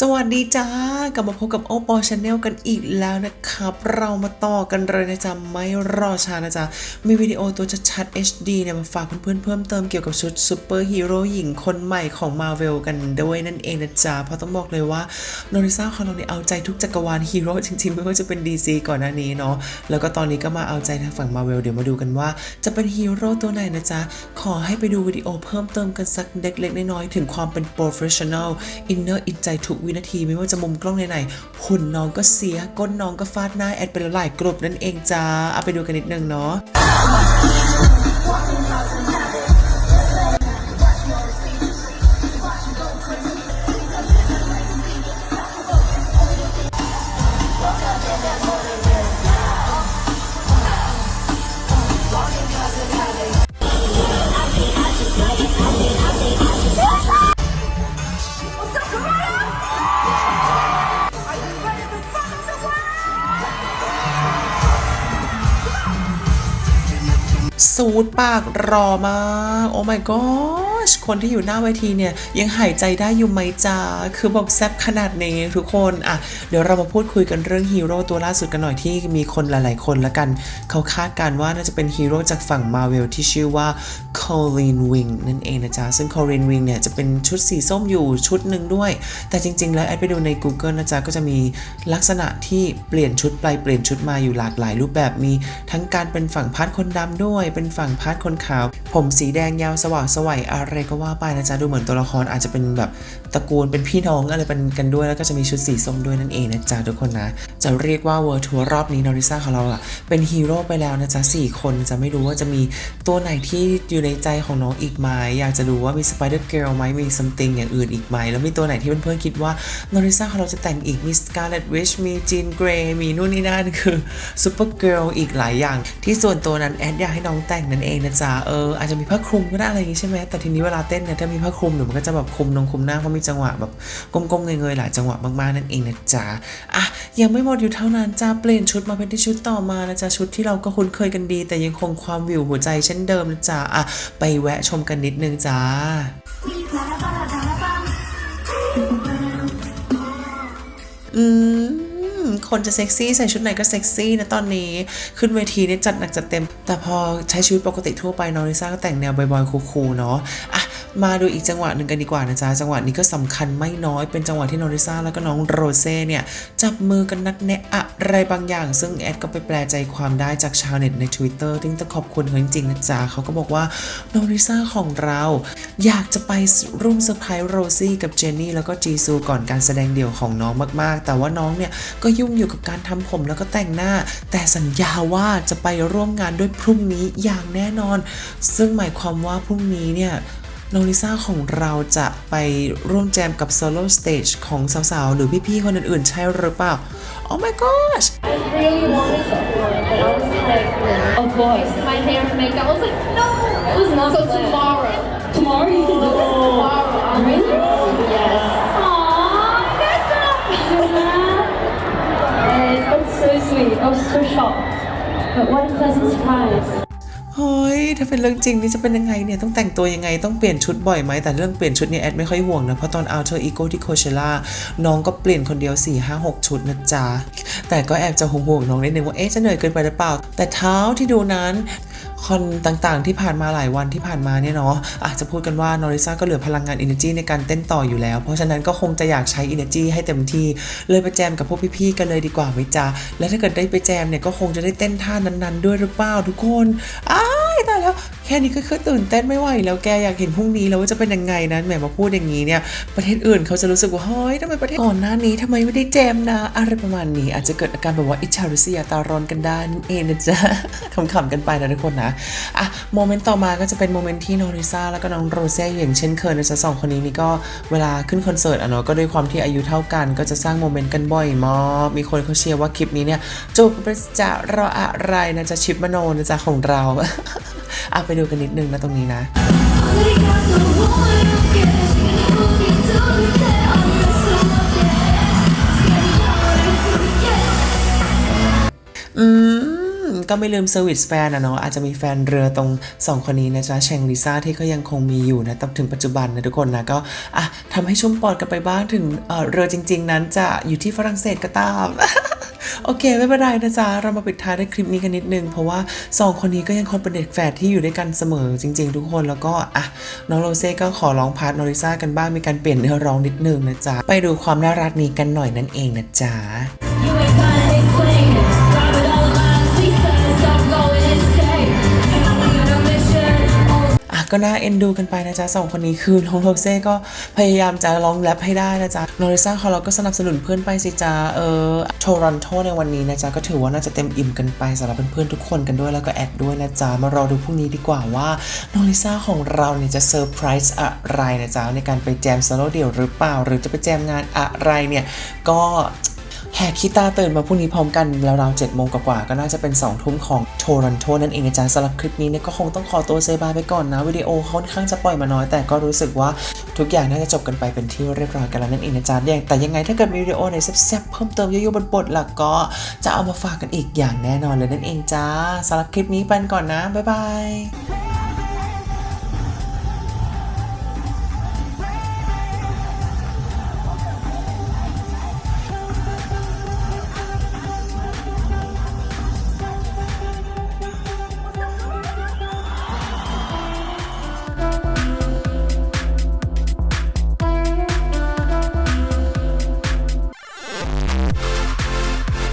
สวัสดีจ้ากลับมาพบกับโอปอชาแนลกันอีกแล้วนะครับ เรามาต่อกันเลยนะจ๊ะ ไม่รอช้านะจ๊ะ มีวิดีโอตัวชัดๆ HD เนี่ยมาฝากเพื่อนๆเพิ่มเติมเกี่ยวกับชุดซูเปอร์ฮีโร่หญิงคนใหม่ของ Marvel กันด้วยนั่นเองนะจ๊ะ เพราะต้องบอกเลยว่าโนริซ่าของเราเนี่ยเอาใจทุกจักรวาลฮีโร่จริงๆ ไม่ว่าจะเป็น DC ก่อนหน้านี้เนาะแล้วก็ตอนนี้ก็มาเอาใจทางฝั่ง Marvel เดี๋ยวมาดูกันว่า จะเป็นฮีโร่ตัวไหนนะจ๊ะขอให้ไปดูวิดีโอเพิ่มเติมกันสักเล็กๆน้อยๆถึงความเป็น professional inner อินใจทุกวินาทีไม่ว่าจะมุมกล้องไหนๆหุ่นน้องก็เสียก้นน้องก็ฟาดหน้าแอดเป็นหลายกลุ่มนั่นเองจ้าเอาไปดูกันนิดนึงเนาะ สูดปากรอมาก โอ้ my gosh คนที่อยู่หน้าเวทีเนี่ย ยังหายใจได้อยู่ไหมจ้าคือแบบแซบขนาดนี้ทุกคนอะเดี๋ยวเรามาพูดคุยกันเรื่องฮีโร่ตัวล่าสุดกันหน่อยที่มีคนหลาย ๆ คนละกัน เขาคาดการณ์ว่าน่าจะเป็นฮีโร่จากฝั่งมาเวลที่ชื่อว่า Colleen Wing นั่นเองนะจ๊ะ ซึ่ง Colleen Wing เนี่ยจะเป็นชุดสีส้มอยู่ชุดหนึ่งด้วย แต่จริง ๆ แล้วแอดไปดูใน Google นะจ๊ะ ก็จะมีลักษณะที่เปลี่ยนชุดไปเปลี่ยนชุดมาอยู่หลากหลายรูปแบบมีทั้งการเป็นฝั่งพาร์ทคนดำด้วย เป็นฝั่งพาร์ทคนขาว ผมสีแดงยาวสว่างสวัยอะไรก็ว่าไปนะจ๊ะดูเหมือนตัวละครอาจจะเป็นแบบตระกูลเป็นพี่น้องอะไรเป็นกันด้วยแล้วก็จะมีชุดสีส้มด้วยนั่นเองนะจ๊ะทุกคนนะ จะเรียกว่า World Tour รอบนี้นอริซ่าของเราอะเป็นฮีโร่ไปแล้วนะจ๊ะสี่คนจะไม่รู้ว่าจะมีตัวไหนที่อยู่ในใจของน้องอีกไหมอยากจะดูว่ามี Spider Girl ไหมมี something อย่างอื่นอีกไหมแล้วมีตัวไหนที่เพื่อนๆคิดว่านอริซ่าของเราจะแต่งอีกมี Scarlet Witch มี Jean Grey มีนู่นนี่นั่นคือ Super Girl อีกหลายอย่าง ที่ส่วนตัวนั้นแอดอยากให้น้องแต่งนั่นเองนะจ๊ะเอออาจจะมีผ้าคลุมก็ได้อะไรอย่างงี้ใช่ไหมแต่ทีนี้เวลาเต้นเนี่ยถ้ามีผ้าคลุมเดี๋ยวมันก็จะแบบคลุมนงคลุมหน้าเพราะมีจังหวะแบบก้มๆเงยๆหลายจังหวะมากๆนั่นเองนะจ๊ะอะยังไม่หมดอยู่เท่านั้นจ้าเปลี่ยนชุดมาเป็นที่ชุดต่อมานะจ๊ะชุดที่เราก็คุ้นเคยกันดี แต่ยังคงความวิวหัวใจเช่นเดิมนะจ๊ะอะไปแวะชมกันนิดนึงจ้าอืม คนจะเซ็กซี่ใส่ชุดไหนก็เซ็กซี่นะตอนนี้ขึ้นเวทีเนี่ยจัดหนักจัดเต็ม แต่พอใช้ชีวิตปกติทั่วไปนอริซ่าก็แต่งแนวบอยๆคูลๆเนาะอะ มาดูอีกจังหวะหนึ่งกันดีกว่านะจ๊ะ จังหวะนี้ก็สำคัญไม่น้อย เป็นจังหวะที่นอริซ่าแล้วก็น้องโรเซ่เนี่ย จับมือกันนัดแนะอะไรบางอย่าง ซึ่งแอดก็ไปแปลใจความได้จากชาวเน็ตใน Twitter ที่ต้องขอบคุณเขาจริงๆนะจ๊ะเขาก็บอกว่านอริซ่าของเรา อยากจะไปร่วมเซอร์ไพรส์โรซี่กับเจนนี่แล้วก็จีซูก่อนการแสดงเดี่ยวของน้องมากๆ แต่ว่าน้องเนี่ยก็ยุ่งอยู่กับการทำผมแล้วก็แต่งหน้า แต่สัญญาว่าจะไปร่วมงานด้วยพรุ่งนี้อย่างแน่นอน ซึ่งหมายความว่าพรุ่งนี้เนี่ย โนริซ่าของเราจะไปร่วมแจมกับโซโล่สเตจของสาวๆ หรือพี่ๆ คนอื่นๆ ใช่หรือเปล่า Oh my gosh I really wanted to work, but I was like, of course. My hair and makeup. I was like, no. It was not so tomorrow. Tomorrow you can do it. Tomorrow. Really? Yes. Aww, that's That's so sweet. I was so shocked. But what a pleasant surprise. ถ้าเป็นเรื่องจริงนี่จะเป็นยังไงเนี่ยต้องแต่งตัวยังไงต้องเปลี่ยนชุดบ่อยไหมแต่เรื่องเปลี่ยนชุดเนี่ยแอดไม่ค่อยห่วงนะเพราะตอน Alter Ego ที่โคเชล่าน้องก็เปลี่ยนคนเดียว 4 5 6 ชุดนะจ๊ะแต่ก็แอบจะห่วงๆน้องนิดนึงว่าเอ๊ะจะเหนื่อยเกินไปหรือเปล่า แต่เท้าที่ดูนั้นคอนต่างๆ ที่ผ่านมาหลายวันที่ผ่านมาเนี่ยเนาะอาจจะพูดกันว่านอริซ่าก็เหลือพลังงาน energy ในการเต้นต่ออยู่แล้ว เพราะฉะนั้นก็คงจะอยากใช้ energy ให้เต็มที่ เลยไปแจมกับพวกพี่ๆกันเลยดีกว่าไหมจ๊ะและถ้าเกิดได้ไปแจมเนี่ยก็คงจะได้เต้นท่านั้นๆ ด้วยหรือเปล่าทุกคนอ้า ยตายแค่นี้ก็คือตื่นเต้นไม่ไหวแล้วแกอยากเห็นพรุ่งนี้แล้วว่าจะเป็นยังไงนะแหมมาพูดอย่างนี้เนี่ยประเทศอื่นเขาจะรู้สึกว่าเฮ้ยทำไมประเทศก่อนหน้านี้ทำไมไม่ได้แจมนะ อะไรประมาณนี้ อาจจะเกิดอาการแบบว่าอิจฉาริษยาตารอนกันได้นั่นเองนะจ๊ะขำๆกันไปนะทุกคนนะอะโมเมนต์ต่อมาก็จะเป็นโมเมนต์ที่นอริซ่าแล้วก็น้องโรเซ่อย่างเช่นเคยนะจ๊ะสองคนนี้นี่ก็เวลาขึ้นคอนเสิร์ตอะเนาะก็ด้วยความที่อายุเท่ากันก็จะสร้างโมเมนต์กันบ่อยมากมีคนเขาเชียร์ว่าคลิปนี้เนี่ยจูบจะรออะไรนะจ๊ะชิปมโนนะจ๊ะของเราอะไปดูกันนิดนึงนะตรงนี้นะ ก็ไม่ลืมเซอร์วิสแฟนอะเนาะอาจจะมีแฟนเรือตรง 2 คนนี้นะจ๊ะแชงลิซ่าที่ก็ยังคงมีอยู่นะถึงปัจจุบันนะทุกคนนะก็อะทำให้ชุ่มปอดกันไปบ้างถึงเออเรือจริง ๆ นั้นจะอยู่ที่ฝรั่งเศสก็ตามโอเคไม่เป็นไรนะจ๊ะ เรามาปิดท้ายในคลิปนี้กันนิดนึง เพราะว่า 2 คนนี้ก็ยังคงเป็นเด็กแฝดที่อยู่ด้วยกันเสมอจริง ๆ ทุกคนแล้วก็อะน้องโรเซ่ก็ขอร้องพาร์ทนอริซ่ากันบ้างมีการเปลี่ยนเนื้อร้องนิดนึงนะจ๊ะ ไปดูความน่ารักนี้กันหน่อยนั่นเองนะจ๊ะ ก็น่าเอ็นดูกันไปนะจ๊ะสองคนนี้คือน้องโรเซ่ก็พยายามจะร้องแรปให้ได้นะจ๊ะน้องลิซ่าของเราก็สนับสนุนเพื่อนไปสิจ๊ะเออโทรอนโตในวันนี้นะจ๊ะก็ถือว่าน่าจะเต็มอิ่มกันไปสำหรับเพื่อนๆทุกคนกันด้วยแล้วก็แอดด้วยนะจ๊ะมารอดูพรุ่งนี้ดีกว่าว่าน้องลิซ่าของเราเนี่ยจะเซอร์ไพรส์อะไรนะจ๊ะในการไปแจมโซโล่เดี่ยวหรือเปล่า หรือจะไปแจมงานอะไรเนี่ยก็ แหกขี้ตาตื่นมาพรุ่งนี้พร้อมกันราวๆเจ็ดโมงกว่าๆก็น่าจะเป็น2องทุ่มของโทรอนโตนั่นเองนะจ๊ะสำหรับคลิปนี้เนี่ยก็คงต้องขอตัวเซบายไปก่อนนะวิดีโอค่อนข้างจะปล่อยมาน้อย แต่ก็รู้สึกว่าทุกอย่างน่าจะจบกันไปเป็นที่เรียบร้อยกันแล้วนั่นเองนะจ๊ะอย่าแต่ยังไงถ้าเกิดมีวิดีโอไหนแซ่บๆเพิ่มเติมเยอะๆบนบทหลักก็จะเอามาฝากกันอีกอย่างแน่นอนเลยนั่นเองจ้าสำหรับคลิปนี้ไปก่อนนะบ๊ายบาย